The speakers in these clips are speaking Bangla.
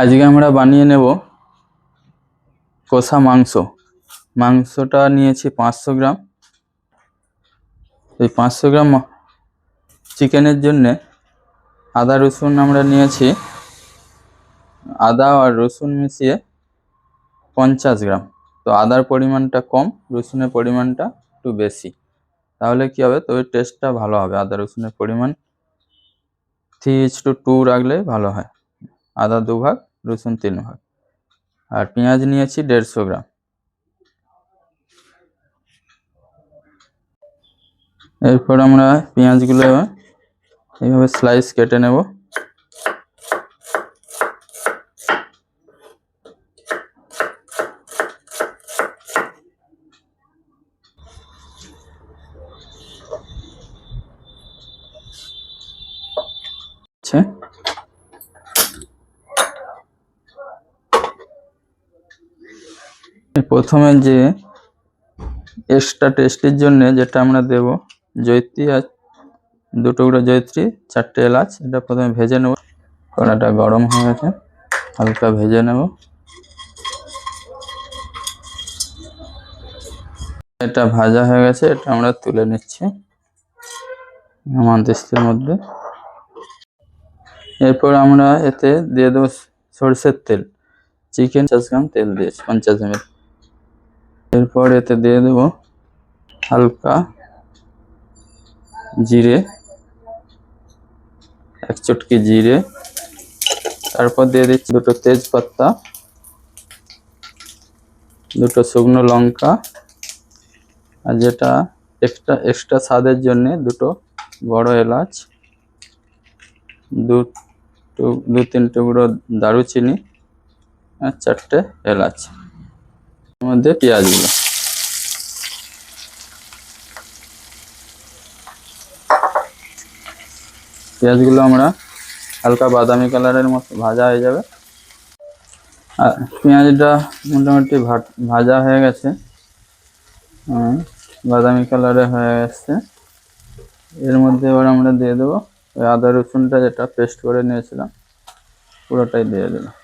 আজকে আমরা বানিয়ে নেব কষা মাংস। মাংসটা নিয়েছি পাঁচশো গ্রাম। এই পাঁচশো গ্রাম চিকেনের জন্যে আদা, রসুন আমরা নিয়েছি। আদা আর রসুন মিশিয়ে পঞ্চাশ গ্রাম। তো আদার পরিমাণটা কম, রসুনের পরিমাণটা একটু বেশি। তাহলে কি হবে? তবে টেস্টটা ভালো হবে। আদা, রসুনের পরিমাণ থ্রি ইচ টু টু রাখলে ভালো হয়। আদা দু ভাগ, রসুন তিন ভাগ। আর পেঁয়াজ নিয়েছি দেড়শো গ্রাম। এরপর আমরা পেঁয়াজগুলো এইভাবে স্লাইস কেটে নেব আছে প্রথমে যে এক্সট্রা টেস্টের জন্য যেটা আমরা দেব জৈত্রী আর দু টুকরো জৈত্রী চারটে এলাচ, এটা প্রথমে ভেজে নেব। কড়াটা গরম হয়ে গেছে, হালকা ভেজে নেব। এটা ভাজা হয়ে গেছে, এটা আমরা তুলে নিচ্ছি মান্তিস্তের মধ্যে। এরপর আমরা এতে দিয়ে দেবো সরষের তেল, চিকেন পঞ্চাশ গ্রাম তেল দিয়েছি, পঞ্চাশ এমএল এরপর এতে দিয়ে দেবো হালকা জিরে, এক চটকি জিরে। তারপর দিয়ে দিচ্ছি দুটো তেজপাতা, দুটো শুকনো লঙ্কা, আর যেটা এক্সট্রা এক্সট্রা স্বাদের জন্যে দুটো বড় এলাচ, দু দু তিন টুকরো দারুচিনি, আর চারটে এলাচ। মধ্যে পেঁয়াজগুলো। পেঁয়াজগুলো আমরা হালকা বাদামি কালারের মতো ভাজা হয়ে যাবে। আর পেঁয়াজটা মোটামুটি ভাজা হয়ে গেছে। বাদামি কালারে হয়ে গেছে। এর মধ্যে এবার আমরা দিয়ে দেবো ওই আদা রসুনটা যেটা পেস্ট করে নিয়েছিলাম, পুরোটাই দিয়ে দিলাম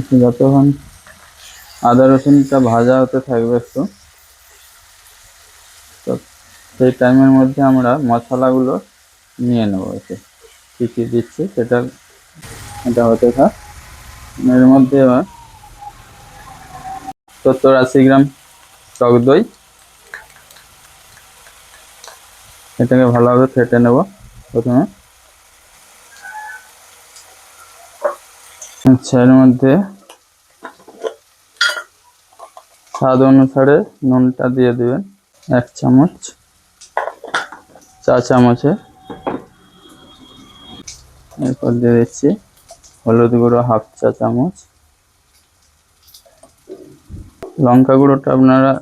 আচ্ছা, যতক্ষণ আদা রসুনটা ভাজা হতে থাকবে একটু তো সেই টাইমের মধ্যে আমরা মশলাগুলো নিয়ে নেব এতে। কী কী দিচ্ছি সেটা এটা হতে থাক। এর মধ্যে এবার সত্তর আশি গ্রাম টক দই। এটাকে ভালোভাবে ফেটে নেব প্রথমে। আচ্ছা এর মধ্যে স্বাদ অনুসারে নুনটা দিয়ে দিবেন, এক চামচ, চা চামচে এরপর দিয়ে দিচ্ছি হলুদ গুঁড়ো হাফ চা চামচ। লঙ্কা গুঁড়োটা আপনারা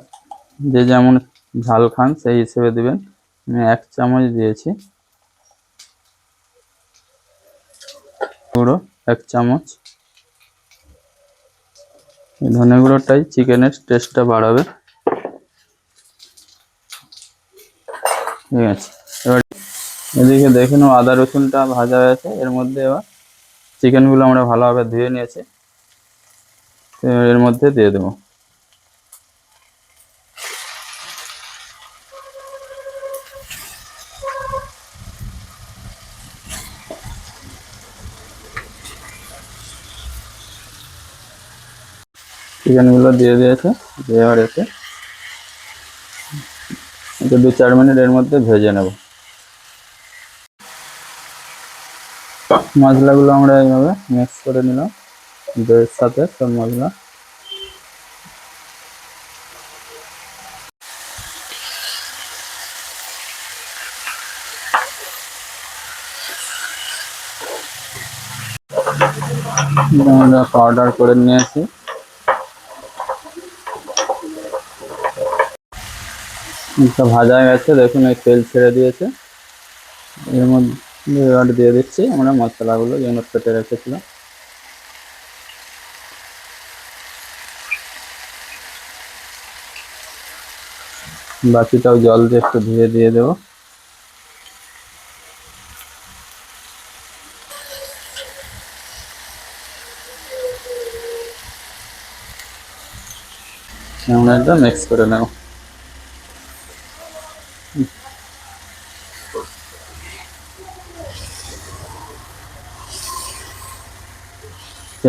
যে যেমন ঝাল খান সেই হিসেবে দিবেন। আমি এক চামচ দিয়েছি। গুঁড়ো, এক চামচ। এই ধনে গুঁড়োটাই চিকেনের টেস্টটা বাড়াবে। ঠিক আছে। এবার এদিকে দেখে নাও, আদা রসুনটা ভাজা হয়েছে। এর মধ্যে এবার চিকেনগুলো আমরা ভালোভাবে ধুয়ে নিয়েছি। এর মধ্যে দিয়ে দেবো। চিকেনগুলো দিয়ে দিয়েছে, দিয়ে এবার এতে দু চার মিনিট এর মধ্যে ভেজে নেব। মশলাগুলো আমরা এইভাবে মিক্স করে নিলাম, দইয়ের সাথে সব মশলা। আমরা পাউডার করে নিয়েছি। এটা ভাজা হয়ে গেছে, দেখুন এই তেল ছেড়ে দিয়েছে। এর মধ্যে রড দিয়ে দিচ্ছি, আমরা মশলাগুলো যেগুলো পেটে রেখেছিলাম। বাকিটাও জল দিয়ে একটু ধুয়ে দিয়ে দেবো। আমরা একদম মিক্স করে নেব।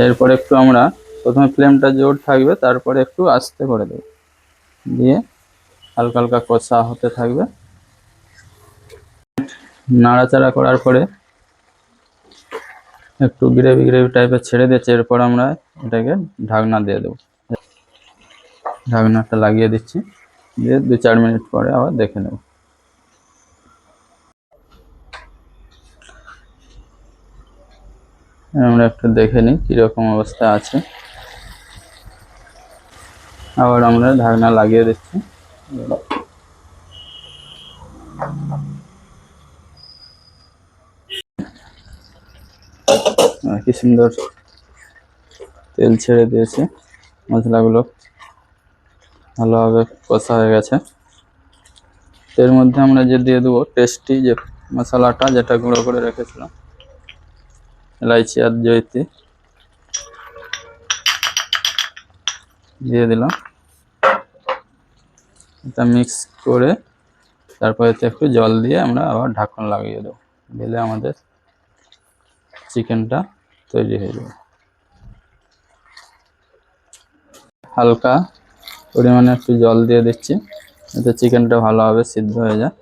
এরপর একটু আমরা প্রথমে ফ্লেমটা জোর থাকবে, তারপরে একটু আস্তে করে দেব। দিয়ে হালকা হালকা কষা হতে থাকবে। নাড়াচাড়া করার পরে একটু গ্রেভি গ্রেভি টাইপের ছেড়ে দিয়েছে এরপর আমরা এটাকে ঢাকনা দিয়ে দেবো। ঢাকনাটা লাগিয়ে দিচ্ছি। দিয়ে দু চার মিনিট পরে আবার দেখে নেব। আমরা একটু দেখে নিই কীরকম অবস্থা আছে। আবার আমরা ঢাকনা লাগিয়ে দিচ্ছি। কি সুন্দর তেল ছেড়ে দিয়েছে মশলাগুলো। ভালোভাবে কষা হয়ে গেছে। এর মধ্যে আমরা যে দিয়ে দেবো টেস্টি যে মশলাটা যেটা গুঁড়ো করে রেখেছিলাম এলাইচি আর জয়িত্রী। দিয়ে দিলাম। এটা মিক্স করে তারপরে একটু জল দিয়ে আমরা আবার ঢাকন লাগিয়ে দেবো। দিলে আমাদের চিকেনটা তৈরি হয়ে যাবে। হালকা পরিমাণে একটু জল দিয়ে দিচ্ছি এতে চিকেনটা ভালোভাবে সিদ্ধ হয়ে যায়।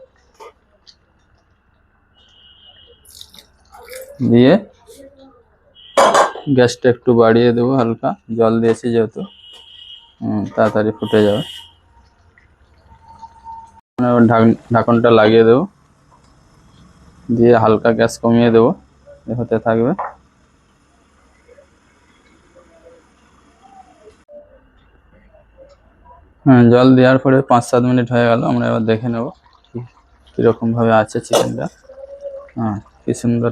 দিয়ে গ্যাসটা একটু বাড়িয়ে দেবো হালকা। জল দিয়েছি যেহেতু। তাড়াতাড়ি ফুটে যাবে। ঢাক- ঢাকনটা লাগিয়ে দেবো। দিয়ে হালকা গ্যাস কমিয়ে দেবো। হতে থাকবে। হ্যাঁ জল দেওয়ার পরে পাঁচ সাত মিনিট হয়ে গেল। আমরা এবার দেখে নেব কি- কীরকম ভাবে আছে চিকেনটা হ্যাঁ কি সুন্দর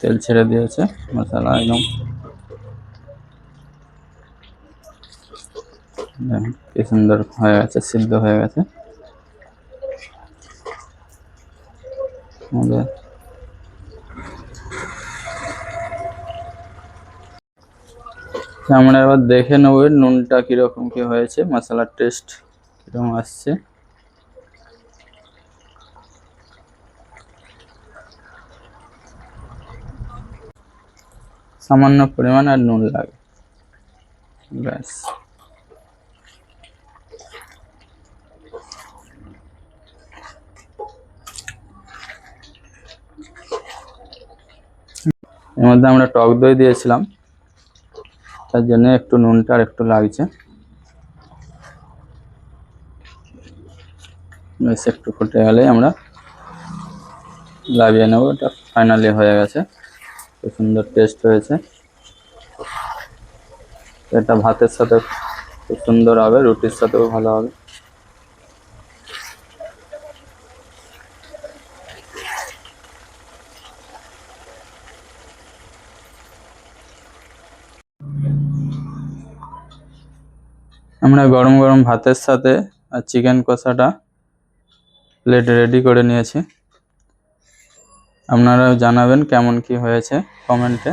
তেল ছেড়ে দিয়েছে, মশলা একদম। কি সুন্দর হয়ে গেছে, সিদ্ধ হয়ে গেছে। আমরা এবার দেখে নেব নুনটা কীরকম কি হয়েছে, মশলার টেস্ট কীরকম আসছে। সামান্য পরিমাণ আর নুন লাগে। ব্যাস। এর মধ্যে আমরা টক দই দিয়েছিলাম। তার জন্য একটু নুনটা আর একটু লাগছে। একটু ফুটে গেলেই আমরা লাগিয়ে নেব। এটা ফাইনালি হয়ে গেছে। খুব সুন্দর টেস্ট হয়েছে এটা ভাতের সাথে খুব সুন্দর হবে, রুটির সাথেও ভালো হবে। আমরা গরম গরম ভাতের সাথে আর চিকেন কষাটা প্লেট রেডি করে নিয়েছি। আপনারাও জানাবেন কেমন কি হয়েছে কমেন্টে।